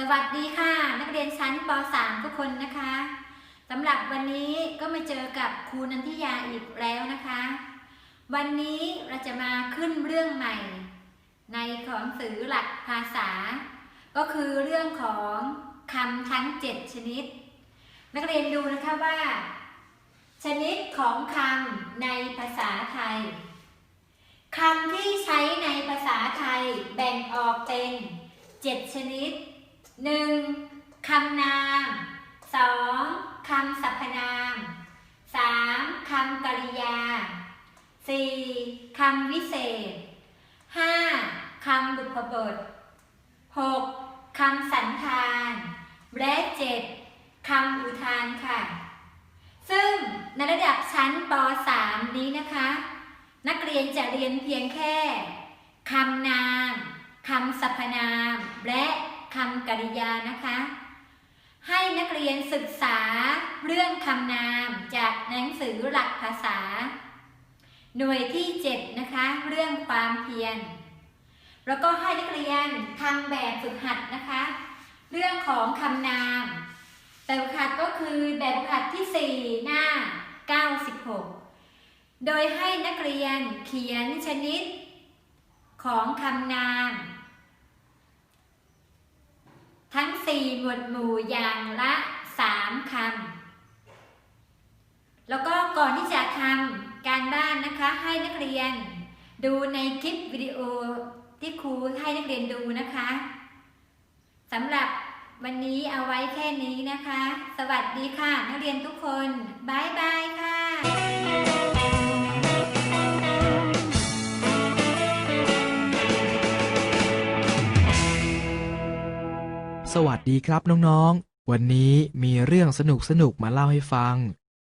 สวัสดีค่ะ นักเรียนชั้นป .3 ทุกคนนะคะสำหรับวันนี้ก็มาเจอกับครูนันทิยาอีกแล้วนะคะ วันนี้เราจะมาขึ้นเรื่องใหม่ ในของสื่อหลักภาษา ก็คือเรื่องของคำทั้ง 7 ชนิด นักเรียนดูนะคะว่า ชนิดของคำในภาษาไทยคำที่ใช้ในภาษาไทยแบ่งออกเป็น 7 ชนิด 1. คำนาม 2. คำสรรพนาม 3. คำกริยา 4. คำวิเศษ 5. คำบุพบท 6. คำสันธาน และ 7. คำอุทานค่ะ ซึ่งในระดับชั้นป .3 นี้นะคะ นักเรียนจะเรียนเพียงแค่คำนามคำสรรพนาม และ คำกริยานะคะ ให้นักเรียนศึกษาเรื่องคำนามจากหนังสือหลักภาษา หน่วยที่7นะคะเรื่องความเพียร แล้วก็ให้นักเรียนทำแบบฝึกหัดนะคะ เรื่องของคำนาม แบบฝึกหัดก็คือแบบฝึกหัดที่ 4 หน้า 96 โดยให้นักเรียนเขียนชนิดของคำนาม ทั้ง4หมวดหมู่อย่างละ3คำ แล้วก็ก่อนที่จะทำการบ้านนะคะให้นักเรียน ดูในคลิปวิดีโอที่ครูให้นักเรียนดูนะคะสำหรับวันนี้เอาไว้แค่นี้นะคะ สวัสดีค่ะ นักเรียนทุกคนบายบายค่ะ ดีครับน้องๆ วันนี้มีเรื่องสนุกสนุกมาเล่าให้ฟัง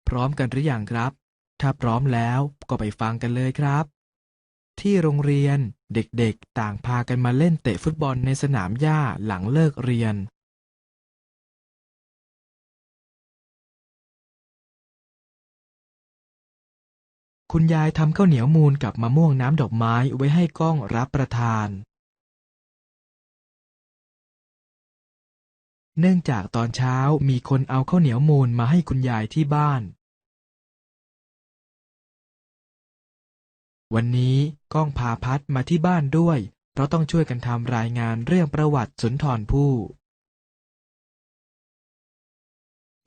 พร้อมกันหรือยังครับ ถ้าพร้อมแล้วก็ไปฟังกันเลยครับ ที่โรงเรียนเด็กๆ ต่างพากันมาเล่นเตะฟุตบอลในสนามหญ้าหลังเลิกเรียน คุณยายทำข้าวเหนียวมูนกับมะม่วงน้ำดอกไม้ไว้ให้ก้องรับประทาน เนื่องจากตอนเช้ามีคนเอาข้าวเหนียวมูนมาให้คุณยายที่บ้าน วันนี้ก้องพาพัดมาที่บ้านด้วย เพราะต้องช่วยกันทำรายงานเรื่องประวัติสุนทรภู่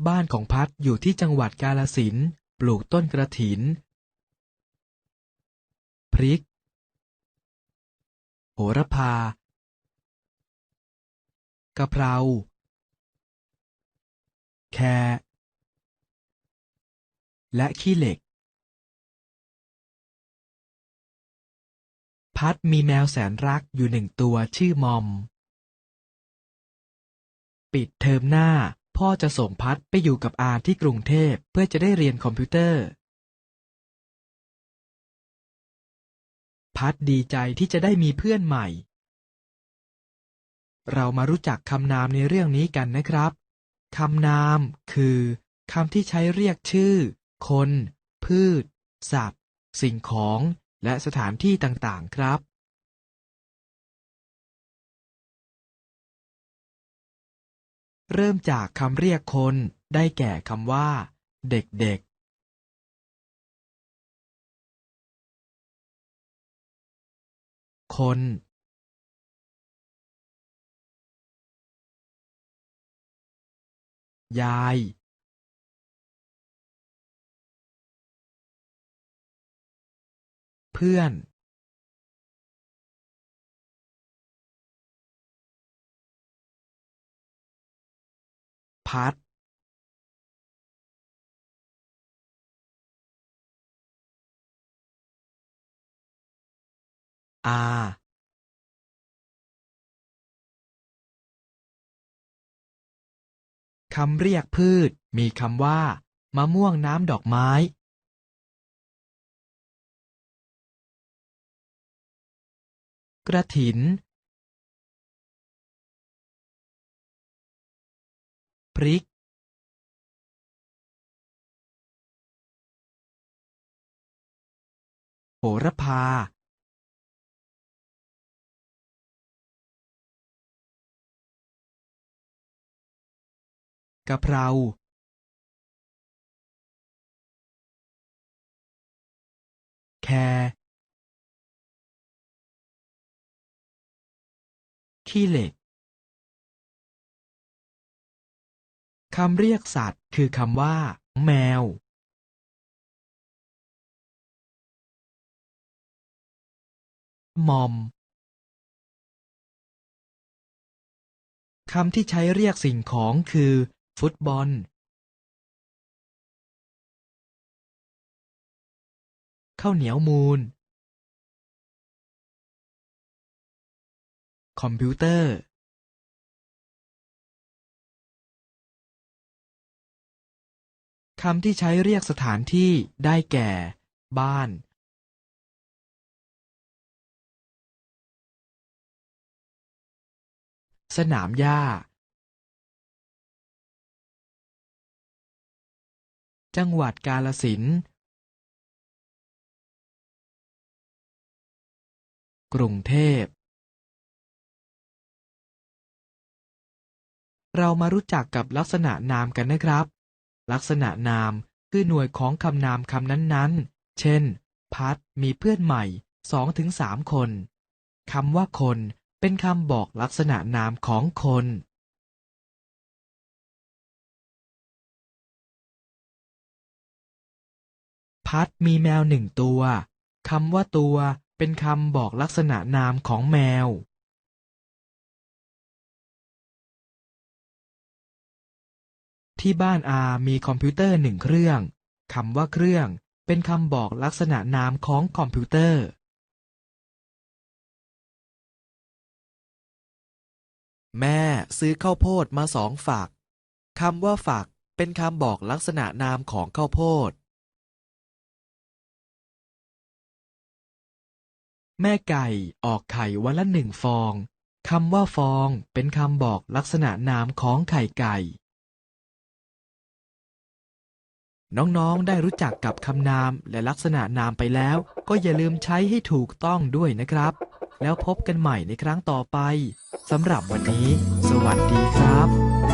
บ้านของพัดอยู่ที่จังหวัดกาลสินปลูกต้นกระถิน พริก โหระพากะเพรา แครและขี้เหล็ก พัดมีแมวแสนรักอยู่หนึ่งตัวชื่อมอม ปิดเทอมหน้าพ่อจะส่งพัดไปอยู่กับอาที่กรุงเทพเพื่อจะได้เรียนคอมพิวเตอร์ พัดดีใจที่จะได้มีเพื่อนใหม่ เรามารู้จักคำนามในเรื่องนี้กันนะครับ คำนาม คือคำที่ใช้เรียกชื่อ คน พืช สัตว์ สิ่งของ และสถานที่ต่างๆ ครับ เริ่มจากคำเรียกคน ได้แก่คำว่า เด็ก ๆ คน ยายเพื่อนพัดอา คำเรียกพืช มีคำว่า มะม่วงน้ำดอกไม้ กระถิน พริก โหระพา กะเพราแคขี้เหล็กคำเรียกสัตว์คือคำว่า แมว มอม คำที่ใช้เรียกสิ่งของคือ ฟุตบอลข้าวเหนียวมูล คอมพิวเตอร์ คำที่ใช้เรียกสถานที่ได้แก่ บ้าน สนามหญ้า จังหวัดกาลสินธุ์ กรุงเทพ เรามารู้จักกับลักษณะนามกันนะครับ ลักษณะนามคือหน่วยของคำนามคำนั้นๆ เช่น พัดมีเพื่อนใหม่สองถึงสามคน คำว่าคนเป็นคำบอกลักษณะนามของคน พัดมีแมวหนึ่งตัวคำว่าตัวเป็นคำบอกลักษณะนามของแมว ที่บ้านอามีคอมพิวเตอร์หนึ่งเครื่องคำว่าเครื่อง เป็นคำบอกลักษณะนามของคอมพิวเตอร์ แม่ซื้อข้าวโพดมาสองฝักคำว่าฝักเป็นคำบอกลักษณะนามของข้าวโพด แม่ไก่ออกไข่วันละหนึ่งฟอง คำว่าฟองเป็นคำบอกลักษณะนามของไข่ไก่ น้องๆ ได้รู้จักกับคำนามและลักษณะนามไปแล้ว ก็อย่าลืมใช้ให้ถูกต้องด้วยนะครับ แล้วพบกันใหม่ในครั้งต่อไปสำหรับวันนี้ สวัสดีครับ